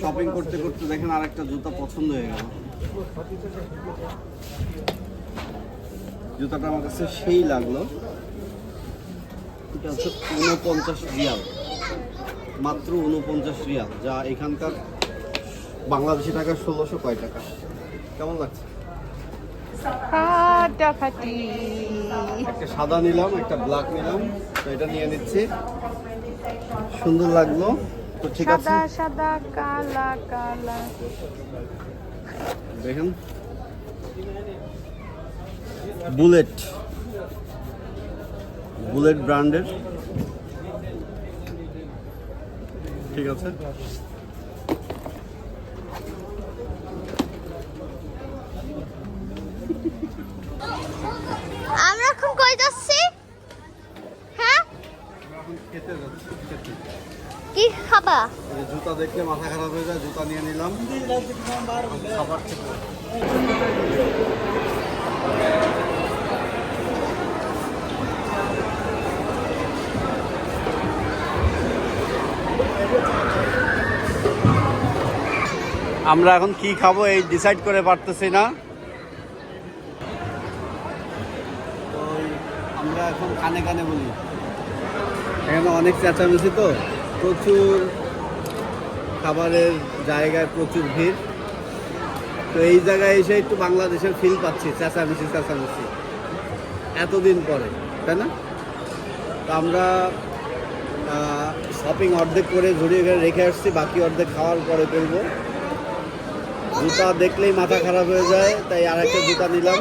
Shopping করতে করতে দেখেন আরেকটা জুতা পছন্দ হয়ে গেল। জুতাটা আমার কাছে সেই লাগল। এটা হচ্ছে উনপঞ্চাশ রিয়াল। মাত্র উনপঞ্চাশ রিয়াল যা এখানকার বাংলাদেশি টাকা ষোলোশো কয় টাকা। কেমন লাগছে? একটা সাদা নিলাম একটা ব্ল্যাক নিলাম। তো এটা নিয়ে নিচ্ছি। সুন্দর লাগল। তো ঠিক আছে। সাদা সাদা কালা কালা। দেখেন। বুলেট। বুলেট ব্র্যান্ডের। ঠিক আছে। আমরা এখন কই যাচ্ছি? খেতে খেতে। কি খাবা? জুতা দেখলে মাথা খারাপ হয়ে যায় জুতা নিয়ে নিলাম। খাবার আমরা এখন কি খাব এই ডিসাইড করে পারতেছি না। আমরা এখন কানে কানে বলি। এখানে অনেক চেঁচামেচি তো। প্রচুর খাবারের জায়গায় প্রচুর ভিড়। তো এই জায়গায় এসে একটু বাংলাদেশের ফিল পাচ্ছি, চেঁচামেচি চেঁচামেচি। এতদিন পরে, তাই না? তো আমরা শপিং অর্ধেক করে ঘুরিয়ে ঘুরে রেখে আসছি, বাকি অর্ধেক খাওয়ার পরে করব জুতা দেখলেই মাথা খারাপ হয়ে যায়, তাই আর একটা জুতা নিলাম।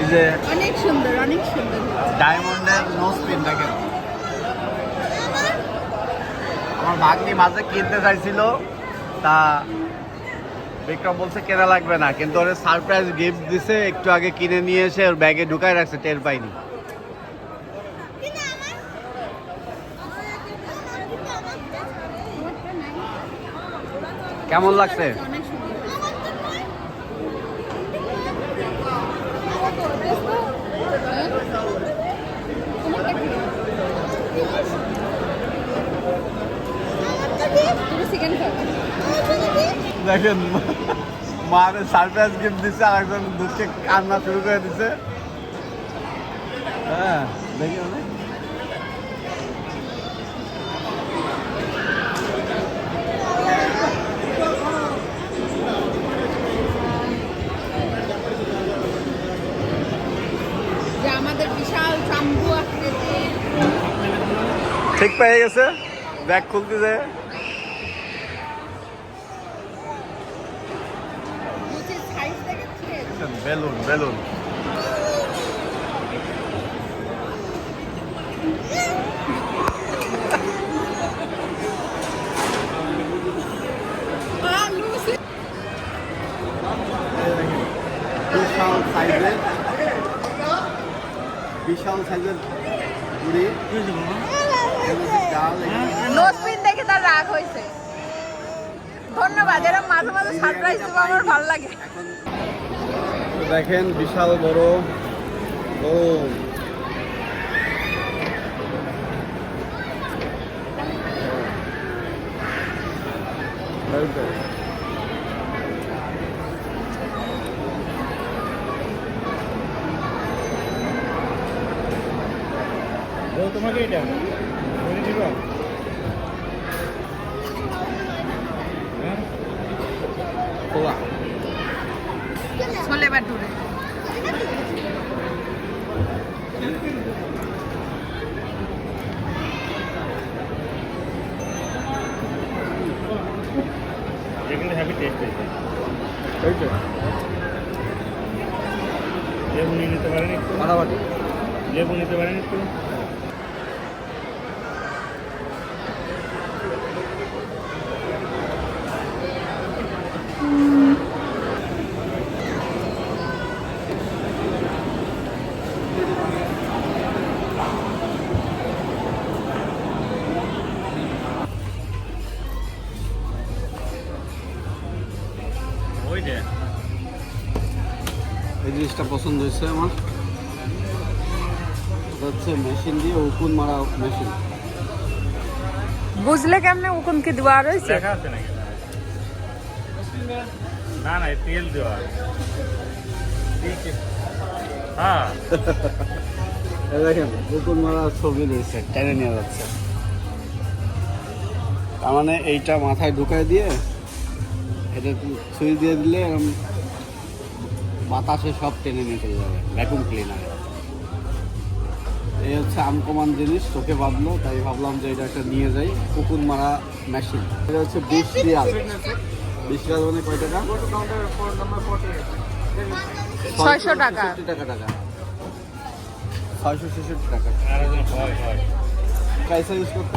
এই যে অনেক সুন্দর অনেক সুন্দর ডায়মন্ডের নো স্পিন দেখেন। আমার ভাগ্নি মাঝে কিনতে চাইছিল তা বিক্রম বলছে কেনা লাগবে না কিন্তু ওর সারপ্রাইজ গিফট দিছে একটু আগে কিনে নিয়ে এসে ওর ব্যাগে ঢুকায় রাখছে টের পাইনি। কেমন লাগছে অনেক সুন্দর তুমি সেকেন্ড খাও দেখেন মার সারপ্রাইজ গিফট দিচ্ছে আর একজন দুধকে কান্না শুরু করে দিচ্ছে হ্যাঁ দেখি আকৃতি ঠিক পেয়ে গেছে? ব্যাগ খুলতে যায় দেখেছিস বেলুন বেলুন বিশাল সাইজের বিশাল দেখে তার রাগ হয়েছে। ধন্যবাদ এরকম মাঝে মাঝে সারপ্রাইজ দেবো আমার ভালো লাগে। দেখেন বিশাল বড়। ও। তোমাকে এটা বলে দিবা হ্যাঁ খোলা বাটুরে যেগুলো হ্যাপি টেস্ট হয়েছে এই তো। লেবু নিতে পারেন একটু। যে লেবু নিতে পারেন একটু। যে এই জিনিসটা পছন্দ হয়েছে আমার। হচ্ছে মেশিন দিয়ে উকুন মারা মেশিন। বুঝলে কেমনে উকুন কি দেওয়া রয়েছে? লেখা আছে নাকি? না না তেল দেওয়া হ্যাঁ। দেখেন পুকুর মারার ছবি রয়েছে টেনে নেওয়া যাচ্ছে। তার মানে এইটা মাথায় ঢুকায় দিয়ে এটা সুইচ দিয়ে দিলে এরকম বাতাসে সব টেনে নিয়ে চলে যাবে ভ্যাকুম ক্লিনারে এই হচ্ছে আনকমান জিনিস চোখে বাঁধলো তাই ভাবলাম যে এটা একটা নিয়ে যাই পুকুর মারা মেশিন এটা হচ্ছে বিশ রিয়াল। বিশ রিয়াল মানে কয় টাকা? ছয়শো টাকা। টাকা টাকা। ছয়শো ছেষট্টি টাকা। পয়সা ইউজ করতে?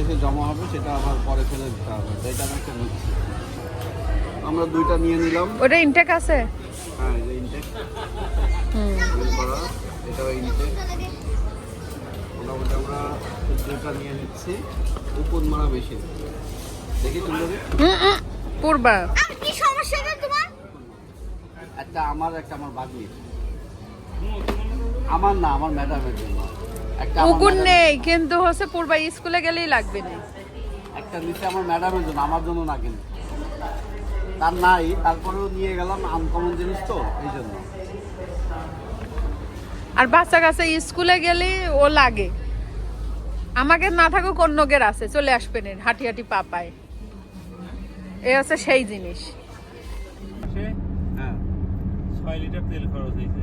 এসে জমা হবে সেটা আবার পরে ফেলে দিতে হবে। এটা আমি একটা নিচ্ছি। আমরা দুইটা নিয়ে নিলাম। ওটা ইনটেক আছে? হ্যাঁ এই যে ইনটেক হুম। এটাও ইনটেক মোটামুটি আমরা দুইটা নিয়ে নিচ্ছি। উপর মারা মেশিন দেখি হুম, পূর্বা। আর কি সমস্যা রে তোমার? একটা আমার একটা আমার বাগনির আমার না আমার ম্যাডামের madam- নেই কিন্তু হচ্ছে পূর্বা স্কুলে গেলেই লাগবে না। একটা নিচে আমার ম্যাডামের জন্য আমার জন্য না কিন্তু। তার নাই তারপরেও নিয়ে গেলাম আনকমন জিনিস তো এই জন্য। আর বাচ্চা কাছে স্কুলে গেলে ও লাগে। আমাকে না থাকুক অন্যকের আছে চলে আসবেন হাঁটি হাঁটি পা পায়। এ হচ্ছে সেই জিনিস। হ্যাঁ ছয় লিটার তেল খরচ হয়েছে।